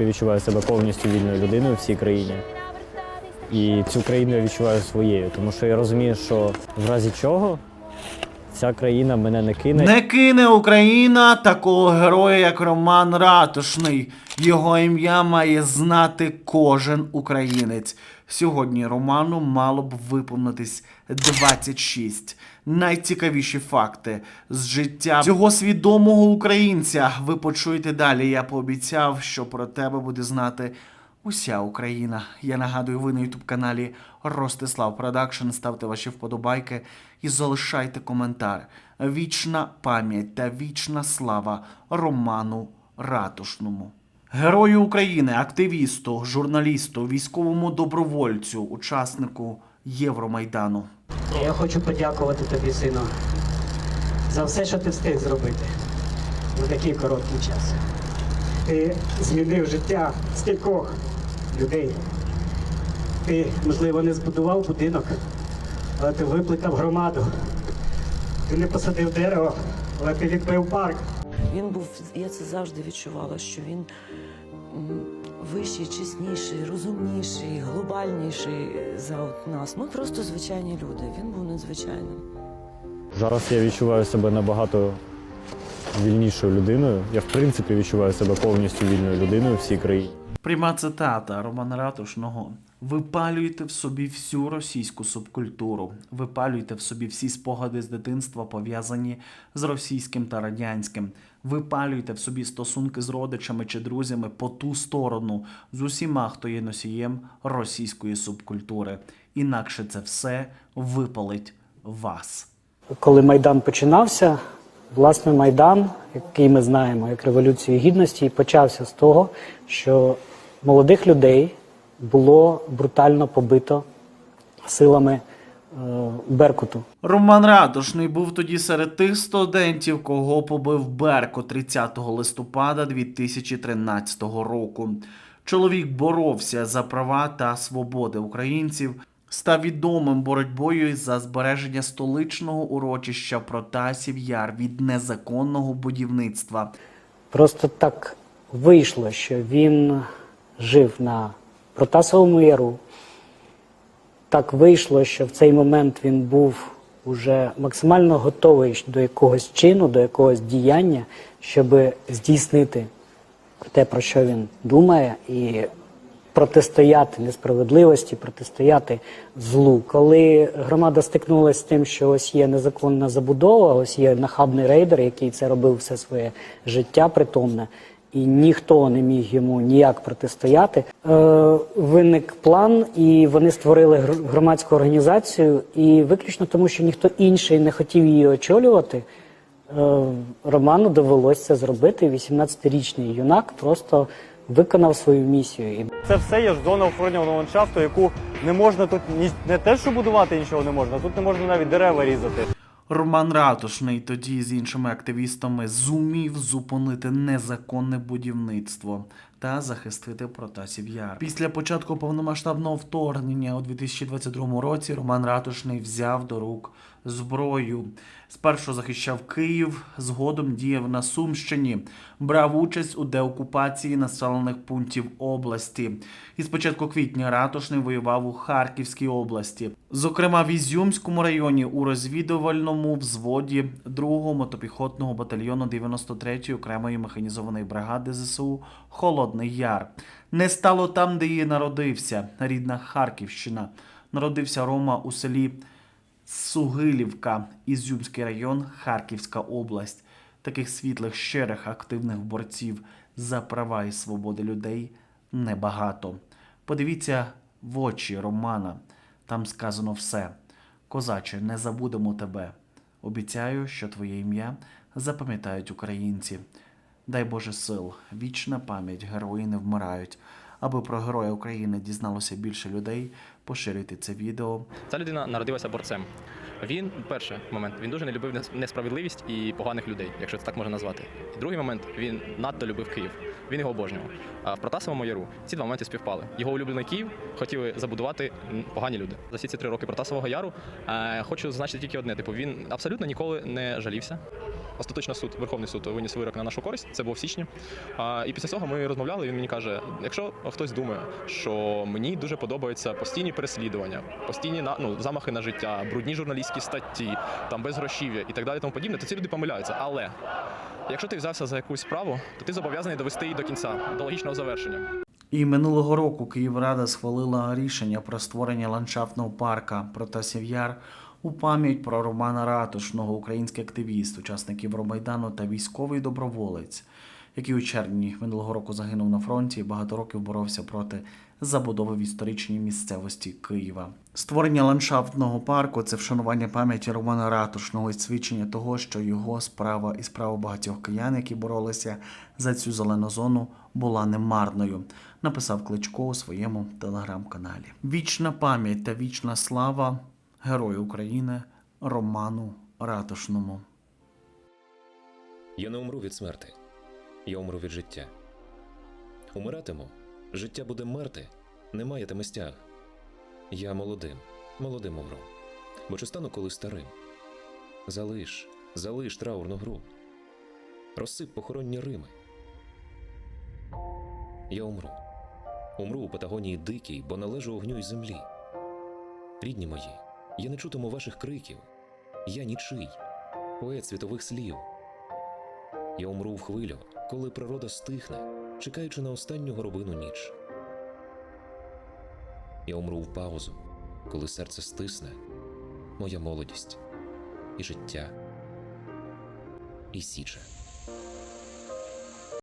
принципі, відчуваю себе повністю вільною людиною в цій країні. І цю країну я відчуваю своєю, тому що я розумію, що в разі чого ця країна мене не кине. Не кине Україна такого героя, як Роман Ратушний. Його ім'я має знати кожен українець. Сьогодні Роману мало б виповнитись 26. Найцікавіші факти з життя цього свідомого українця. Ви почуєте далі. Я пообіцяв, що про тебе буде знати уся Україна. Я нагадую, ви на ютуб каналі Ростислав Продакшн. Ставте ваші вподобайки і залишайте коментар. Вічна пам'ять та вічна слава Роману Ратушному. Герою України, активісту, журналісту, військовому добровольцю, учаснику Євромайдану. Я хочу подякувати тобі, сину, за все, що ти встиг зробити за такий короткий час. Ти змінив життя стількох людей. Ти, можливо, не збудував будинок, але ти випликав громаду. Ти не посадив дерево, але ти відбив парк. Він був, я це завжди відчувала, що він вищий, чесніший, розумніший, глобальніший за от нас. Ми просто звичайні люди. Він був надзвичайним. Зараз я відчуваю себе набагато вільнішою людиною. Я, в принципі, відчуваю себе повністю вільною людиною в цій країні. Пряма цитата Романа Ратушного. Випалюйте в собі всю російську субкультуру, випалюйте в собі всі спогади з дитинства, пов'язані з російським та радянським. Випалюйте в собі стосунки з родичами чи друзями по ту сторону з усіма, хто є носієм російської субкультури. Інакше це все випалить вас. Коли Майдан починався, власне, Майдан, який ми знаємо як Революцію Гідності, почався з того, що молодих людей було брутально побито силами е, Беркуту. Роман Ратушний був тоді серед тих студентів, кого побив Берко 30 листопада 2013 року. Чоловік боровся за права та свободи українців, став відомим боротьбою за збереження столичного урочища Протасів Яр від незаконного будівництва. Просто так вийшло, що він жив на Протасовому яру. Так вийшло, що в цей момент він був уже максимально готовий до якогось чину, до якогось діяння, щоб здійснити те, про що він думає, і протистояти несправедливості, протистояти злу. Коли громада стикнулася з тим, що ось є незаконна забудова, ось є нахабний рейдер, який це робив все своє життя притомне, і ніхто не міг йому ніяк протистояти. Е, виник план, і вони створили гр- громадську організацію, і виключно тому, що ніхто інший не хотів її очолювати. Е, Роману довелося зробити. 18-річний юнак просто виконав свою місію. Це все є ж зона охоронюваного ландшафту, яку не можна тут ні не те, що будувати нічого не можна, тут не можна навіть дерева різати. Роман Ратушний тоді з іншими активістами зумів зупинити незаконне будівництво та захистити Протасів Яр. Після початку повномасштабного вторгнення у 2022 році Роман Ратушний взяв до рук зброю. Спершу захищав Київ, згодом діяв на Сумщині, брав участь у деокупації населених пунктів області. І з початку квітня Ратушний воював у Харківській області, зокрема в Ізюмському районі у розвідувальному взводі 2-го мотопіхотного батальйону 93-ї окремої механізованої бригади ЗСУ Холодний Яр. Не стало там, де її народився, рідна Харківщина. Народився Рома у селі Сугилівка, Ізюмський район, Харківська область. Таких світлих, щирих, активних борців за права і свободи людей небагато. Подивіться в очі Романа. Там сказано все. Козаче, не забудемо тебе. Обіцяю, що твоє ім'я запам'ятають українці. Дай Боже сил, вічна пам'ять, герої не вмирають. Аби про героя України дізналося більше людей, поширюйте це відео. Ця людина народилася борцем. Він, перший момент, він дуже не любив несправедливість і поганих людей, якщо це так можна назвати. І другий момент, він надто любив Київ. Він його обожнював. А в Протасовому яру ці два моменти співпали. Його улюблений Київ хотіли забудувати погані люди. За всі ці три роки Протасового яру е, хочу зазначити тільки одне: типу, він абсолютно ніколи не жалівся. Остаточно суд, Верховний суд виніс вирок на нашу користь. Це було в січні. А, і після цього ми розмовляли. Він мені каже: якщо хтось думає, що мені дуже подобаються постійні переслідування, постійні на ну замахи на життя, брудні журналістські статті, там безгрошів'я і так далі, тому подібне, то ці люди помиляються. Але якщо ти взявся за якусь справу, то ти зобов'язаний довести її до кінця, до логічного завершення. І минулого року Київрада схвалила рішення про створення ландшафтного парка Протасів Яр у пам'ять про Романа Ратушного, український активіст, учасник Євромайдану та військовий доброволець, який у червні минулого року загинув на фронті і багато років боровся проти забудови в історичній місцевості Києва. Створення ландшафтного парку це вшанування пам'яті Романа Ратушного і свідчення того, що його справа і справа багатьох киян, які боролися за цю зелену зону, була немарною, написав Кличко у своєму телеграм-каналі. Вічна пам'ять та вічна слава Герою України Роману Ратушному. Я не умру від смерти, я умру від життя. Умиратиму, життя буде мерти, не маятиме стяг. Я молодим, молодим умру, бо чи стану коли старим? Залиш, залиш траурну гру, розсип похоронні рими. Я умру, умру у Патагонії дикій, бо належу огню й землі. Рідні мої, я не чутиму ваших криків, я нічий, поет світових слів. Я умру в хвилю, коли природа стихне, чекаючи на останню горобину ніч. Я умру в паузу, коли серце стисне, моя молодість і життя і січе.